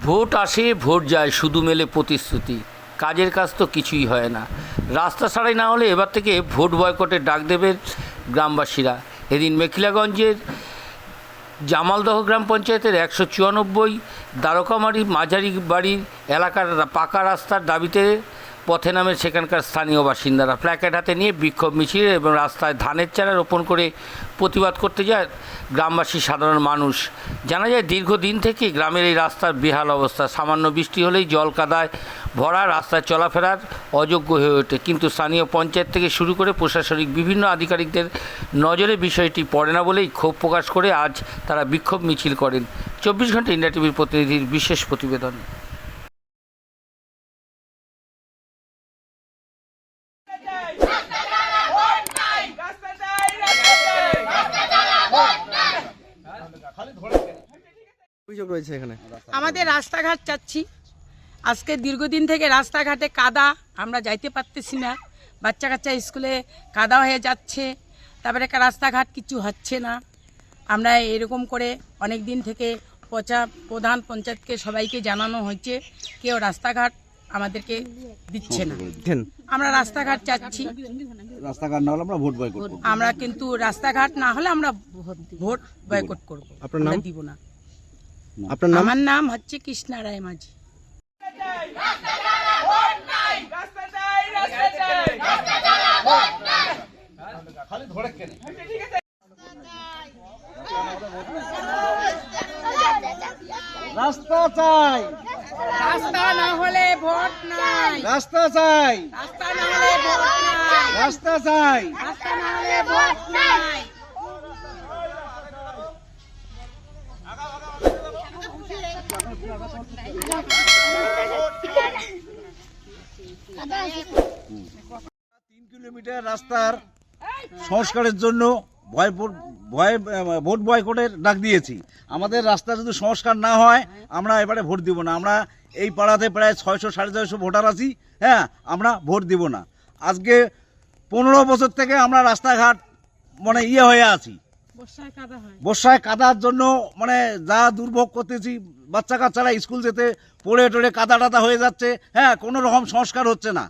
Vote আসে, vote যায়, শুধু মেলে প্রতিশ্রুতি। কাজের কাজ তো কিছুই হয় না। রাস্তা সারাই না হলে এবার থেকে ভোট বয়কটের ডাক দেবেন গ্রামবাসীরা। এদিন মেখিলাগঞ্জের জামালদহ গ্রাম পঞ্চায়েতের একশো চুয়ানব্বই, দ্বারকামারি মাঝারি বাড়ির এলাকার পাকা রাস্তার দাবিতে পথে নামে সেখানকার স্থানীয় বাসিন্দারা প্ল্যাকেট হাতে নিয়ে বিক্ষোভ মিছিল এবং রাস্তায় ধানের চারা রোপণ করে প্রতিবাদ করতে যায় গ্রামবাসী সাধারণ মানুষ। জানা যায়, দীর্ঘদিন থেকে গ্রামের এই রাস্তার বেহাল অবস্থা। সামান্য বৃষ্টি হলেই জল কাদায় ভরা রাস্তায় চলাফেরার অযোগ্য হয়ে ওঠে। কিন্তু স্থানীয় পঞ্চায়েত থেকে শুরু করে প্রশাসনিক বিভিন্ন আধিকারিকদের নজরে বিষয়টি পড়ে না বলেই ক্ষোভ প্রকাশ করে আজ তারা বিক্ষোভ মিছিল করেন। চব্বিশ ঘণ্টা ইন্ডিয়া টিভির প্রতিনিধির বিশেষ প্রতিবেদন। অভিযোগ রয়েছে এখানে? আমাদের রাস্তাঘাট চাচ্ছি। আজকে দীর্ঘদিন থেকে রাস্তাঘাটে কাদা আমরা যাইতে পারতেছি না। বাচ্চা কাচ্চা স্কুলে কাদা হয়ে যাচ্ছে। তারপরে একটা রাস্তাঘাট কিছু হচ্ছে না। আমরা এরকম করে অনেক দিন থেকে পচা প্রধান পঞ্চায়েতকে সবাইকে জানানো হয়েছে কেউ রাস্তাঘাট আমাদেরকে দিচ্ছে না। আমরা রাস্তাঘাট চাচ্ছি। রাস্তাঘাট না হলে আমরা ভোট বয় করব। আমরা কিন্তু রাস্তাঘাট না হলে আমরা ভোট বয়কট করব। আপনার নাম? দিব না। আপনার নাম? আমার নাম হচ্ছে কৃষ্ণা রায় মাঝি। রাস্তা চাই। রাস্তা না হলে ভোট নাই। রাস্তা চাই। রাস্তা না হলে ভোট নাই। রাস্তা চাই। রাস্তা না হলে ভোট নাই। তিন কিলোমিটার রাস্তার সংস্কারের জন্য ভয় ভয় ভোট বয়কটের ডাক দিয়েছি। আমাদের রাস্তা যদি সংস্কার না হয় আমরা এবারে ভোট দিব না। আমরা এই পাড়াতে প্রায় ছয়শো সাড়ে ছয়শো ভোটার আছি হ্যাঁ আমরা ভোট দিব না। আজকে পনেরো বছর থেকে আমরা রাস্তাঘাট মানে ইয়ে হয়ে আছি। বর্ষায় কাদার জন্য মানে যা দুর্ভোগ করতেছি বাচ্চা কাচ্চারা স্কুল যেতে পড়ে টড়ে কাদা টাদা হয়ে যাচ্ছে। হ্যাঁ কোনো রকম সংস্কার হচ্ছে না।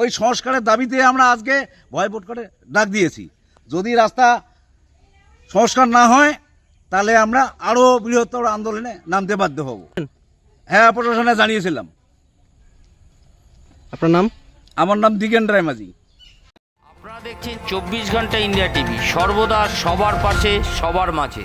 ওই সংস্কারের দাবিতে আমরা আজকে ভয় ভোট করে ডাক দিয়েছি। যদি রাস্তা সংস্কার না হয় তাহলে আমরা আরও বৃহত্তর আন্দোলনে নামতে বাধ্য হব। হ্যাঁ প্রশাসনে জানিয়েছিলাম। আপনার নাম? আমার নাম দিগেন রায় মাঝি আপনারা দেখছেন চব্বিশ ঘণ্টা ইন্ডিয়া টিভি। সর্বদা সবার পাশে সবার মাঝে।